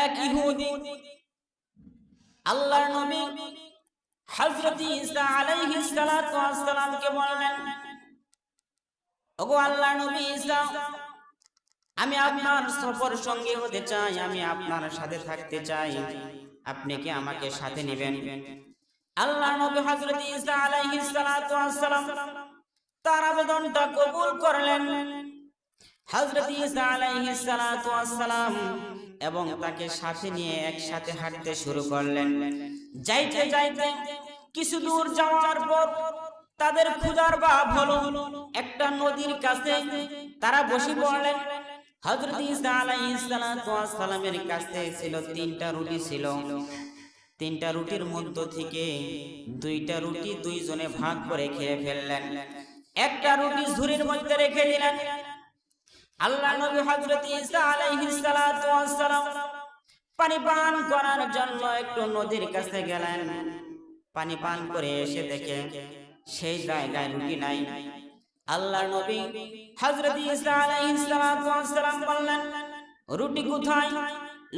এক ইহুদি, আল্লাহর নবী হযরত ঈসা আলাইহিস সালাতু ওয়াস ওগো আল্লাহর নবী ঈসা, আমি আপনার সফর সঙ্গী হতে চাই, আমি আপনার সাথে থাকতে চাই। আপনি কি আমাকে সাথে নেবেন? আল্লাহর নবী হযরত ঈসা আলাইহিস সালাতু ওয়াস সালাম তার আবেদনটা কবুল করলেন। হযরত ঈসা আলাইহিস সালাতু ওয়াস সালাম এবং তাকে সাথে নিয়ে একসাথে হাঁটতে শুরু করলেন। যাইতে যাইতে কিছু দূর যাওয়ার পর তাদের ক্ষুধার ভাব হলো একটা নদীর কাছে তারা বসে পড়লেন। হযরত ঈসা আলাইহিস সালামের কাছে ছিল তিনটা রুটি ছিল। তিনটা রুটির মধ্য থেকে দুইটা রুটি দুইজনে ভাগ করে খেয়ে ফেললেন। একটা রুটি ঝুড়ির মধ্যে রেখে দিলেন। আল্লাহ নবী হযরত ঈসা আলাইহিস সালাতু ওয়াস সালাম পানি পান করার জন্য একটু নদীর কাছে গেলেন। পানি পান করে এসে দেখে সেই জায়গায় রুটি নাই। আল্লাহ নবী হযরত ঈসা আলাইহিস সালাতু ওয়াস সালাম বললেন, রুটি কোথায়?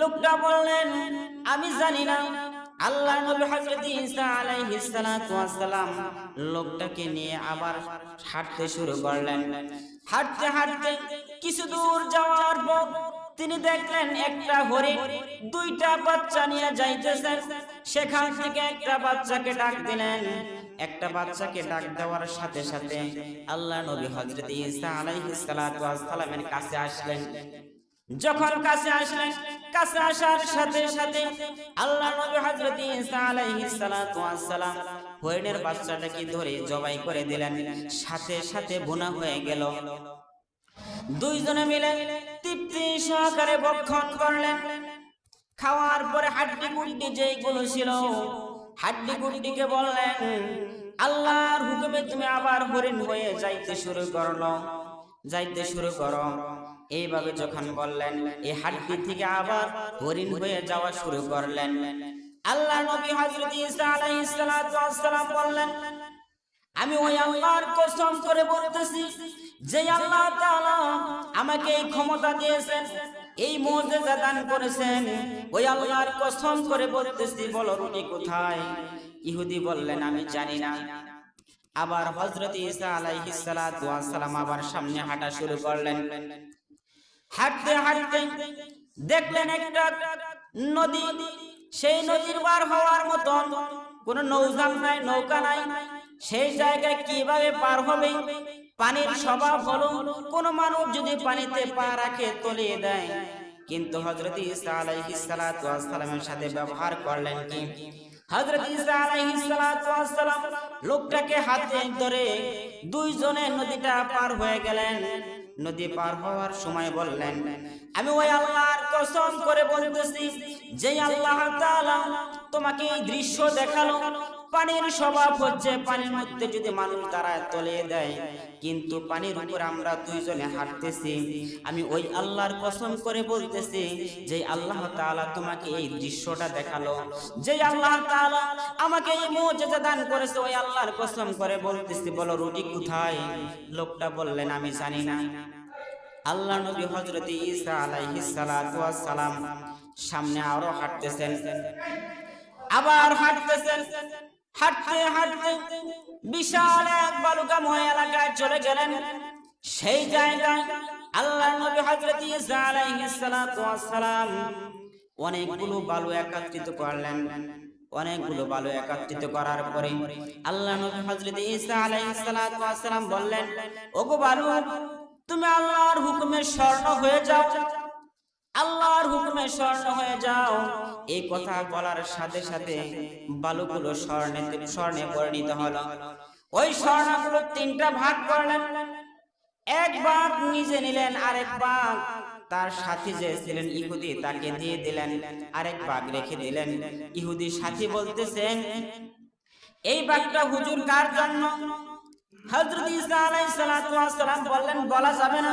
লোকটা বললেন, আমি জানি না। আল্লাহ নবী হযরত ঈসা আলাইহিস সালাতু ওয়াস সালাম লোকটাকে নিয়ে আবার হাঁটতে শুরু করলেন। হাঁটতে হাঁটতে কিছু দূর যাওয়ার পর তিনি দেখলেন একটা হরিণ দুইটা বাচ্চা নিয়ে যাইতেছেন সেখান থেকে একটা বাচ্চাকে ডাক দিলেন। একটা বাচ্চাকে ডাক দেওয়ার সাথে সাথে আল্লাহ নবী হযরত ঈসা আলাইহিস সালাতু ওয়াস সালামের কাছে আসলেন। যখন কাছে আসলেন, কাছে আসার সাথে সাথে আল্লাহ নবী হযরত ঈসা আলাইহিস সালাতু ওয়াস সালাম হরিণের বাচ্চাটাকে ধরে জবাই করে দিলেন। সাথে সাথে বোনা হয়ে গেল। দুইজনে মিলে তৃপ্তি সহকারে ভক্ষণ করলেন। খাওয়ার পরে হাড্ডি গুড্ডি যেগুলো ছিল হাড্ডি গুড্ডিকে বললেন, আল্লাহর হুকুমে তুমি আবার হরিণ হয়ে যাইতে শুরু করল। যাইতে শুরু করো। এইভাবে যখন বললেন, এই হাড্ডি থেকে আবার হরিণ হয়ে যাওয়া শুরু করলেন। আল্লাহ নবী হযরত ঈসা আলাইহিস সালাম বললেন, আমি ওই আল্লাহর কসম করে বলতেছি, যে আল্লাহ তাআলা আমাকে এই ক্ষমতা দিয়েছেন, এই মুজিজা দান করেছেন। ওই আল্লাহর কসম করে বলতেছি, বলো রুটি কোথায়? ইহুদি বললেন, আমি জানি না। আবার হযরত ঈসা আলাইহিস সালাম আবার সামনে হাঁটা শুরু করলেন। হাঁটতে হাঁটতে দেখলেন একটা নদী। সেই নদীর পার হওয়ার মতন কোন নৌজান নাই, নৌকা নাই। সেই জায়গায় কীভাবে পার হবে? পানির স্বভাব হলো, কোন মানুষ যদি পানিতে পা রাখে, তলিয়ে দেয়। কিন্তু আলাইহিস সালাতু ওয়াস সালামের সাথে ব্যবহার করলেন কি? আলাইহিস সালাতু ওয়াস সালাম লোকটাকে হাতে ধরে দুইজনে নদীটা পার হয়ে গেলেন। নদী পার হওয়ার সময় বললেন, আমি ওই আল্লাহর কসম করে বলতেছি যে আল্লাহ তোমাকে এই দৃশ্য দেখাল পানির স্বভাব হচ্ছে পানির মধ্যে যদি মানুষ দাঁড়ায় তলিয়ে দেয়। কিন্তু পানির উপর আমরা দুইজনে হাঁটতেছি। আমি ওই আল্লাহর কসম করে বলতেছি যে আল্লাহ তাআলা তোমাকে এই দৃশ্যটা দেখাল। যে আল্লাহ তাআলা আমাকে এই মুজিজা দান করেছে, ওই আল্লাহর কসম করে বলতেছি, বলো রুটি কোথায়? লোকটা বললেন, আমি জানি না। আল্লাহ নবী হযরত ঈসা আলাইহিস সালাম সামনে আরও হাঁটতেছেন। আবার হাঁটতেছেন। হাঁটতে হাঁটতে বিশাল এক এলাকায় চলে গেলেন। সেই জায়গায় আল্লাহ নবী হযরত ঈসা আলাইহিস সালাতু অনেকগুলো বালু একত্রিত করলেন। অনেকগুলো বালু একত্রিত করার পরে আল্লাহ নবী হযরত ঈসা আলাইহিস সালাতু ওয়াস সালাম বললেন, ওগো বালু, তুমি আল্লাহর হুকুমে স্বর্ণ হয়ে যাও। আল্লাহর হুকুমে স্বর্ণ হয়ে যাও। এই কথা বলার সাথে সাথে বালুগুলো স্বর্ণে স্বর্ণে পরিণত হলো। ওই স্বর্ণগুলো তিনটা ভাগ করলেন। এক ভাগ নিজে নিলেন, আরেক ভাগ তার সাথী যে ছিলেন ইহুদি তাকে দিয়ে দিলেন, আরেক ভাগ রেখে দিলেন। ইহুদি সাথী বলতেছেন, এই ভাগটা হুজুর কার জন্য? হযরত ঈসা আলাইহিস সালাম বললেন, বলা যাবে না।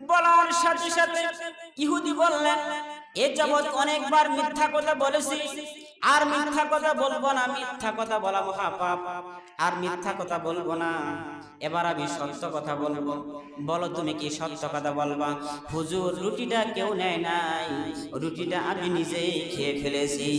বলার সাথে সাথে ইহুদি বললেন, এ যাবৎ অনেকবার মিথ্যা কথা বলেছি, আর মিথ্যা কথা বলব না, মিথ্যা কথা বলা মহাপাপ, আর মিথ্যা কথা বলব না। এবার আমি সত্য কথা বলব। বলো, তুমি কি সত্য কথা বলবা? হুজুর, রুটিটা কেউ নেয় নাই। রুটিটা আমি নিজেই খেয়ে ফেলেছি।